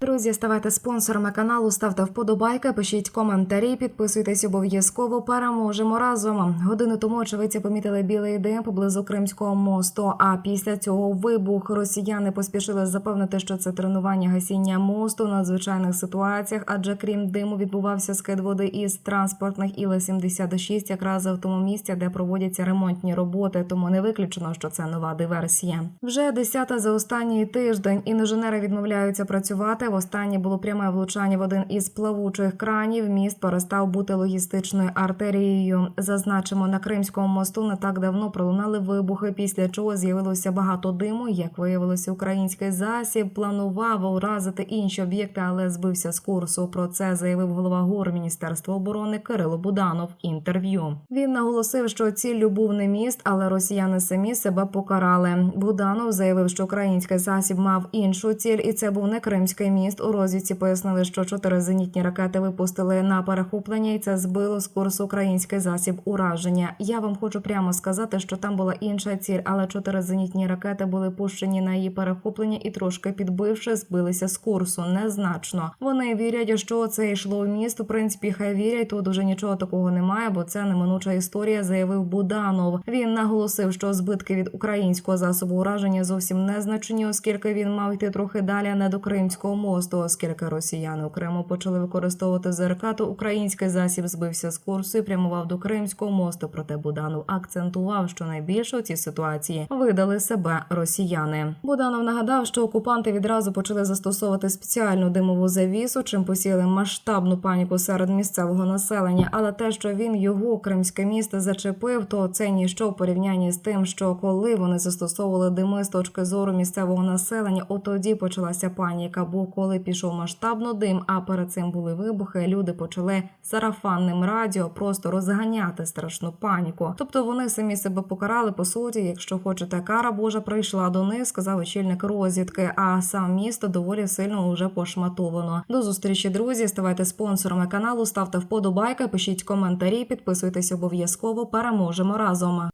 друзі, ставайте спонсорами каналу, ставте вподобайки, пишіть коментарі, підписуйтесь обов'язково. Переможемо разом. Годину тому очевидці помітили білий дим поблизу Кримського мосту. А після цього вибух росіяни поспішили запевнити, що це тренування гасіння мосту в надзвичайних ситуаціях, адже крім диму відбувався скид води із транспортних іл 76 якраз в тому місці, де проводяться ремонтні роботи. Тому не виключено, що це нова диверсія. Вже десята за останній тиждень інженери відмовляються працювати. Востаннє було пряме влучання в один із плавучих кранів. Міст перестав бути логістичною артерією. Зазначимо, на Кримському мосту не так давно пролунали вибухи, після чого з'явилося багато диму. Як виявилося, український засіб планував уразити інші об'єкти, але збився з курсу. Про це заявив голова ГУР Міністерства оборони Кирило Буданов. Інтерв'ю він наголосив, що ціллю був не міст, але росіяни самі себе покарали. Буданов заявив, що український засіб мав іншу ціль, і це був не Кримський міст. У розвідці пояснили, що чотири зенітні ракети випустили на перехоплення, і це збило з курсу український засіб ураження. Я вам хочу прямо сказати, що там була інша ціль, але чотири зенітні ракети були пущені на її перехоплення і трошки підбивши, збилися з курсу незначно. Вони вірять, що це йшло в міст. У принципі, хай вірять. Тут уже нічого такого немає, бо це неминуча історія, заявив Буданов. Він наголосив, що збитки від українського засобу ураження зовсім незначні, оскільки він мав йти трохи далі не до Кримського мосту, оскільки росіяни окремо почали використовувати ЗРК, то український засіб збився з курсу і прямував до Кримського мосту. Проте Буданов акцентував, що найбільше у цій ситуації видали себе росіяни. Буданов нагадав, що окупанти відразу почали застосовувати спеціальну димову завісу, чим посіяли масштабну паніку серед місцевого населення. Але те, що він його кримське місто зачепив, то це ніщо в порівнянні з тим, що коли вони застосовували дими з точки зору місцевого населення, от тоді почалася паніка. Бо коли пішов масштабно дим, а перед цим були вибухи, люди почали сарафанним радіо просто розганяти страшну паніку. Тобто вони самі себе покарали по суті. Якщо хочете, кара Божа прийшла до них, сказав очільник розвідки. А сам місто доволі сильно вже пошматовано. До зустрічі, друзі. Ставайте спонсорами каналу, ставте вподобайки, пишіть коментарі, підписуйтесь обов'язково. Переможемо разом.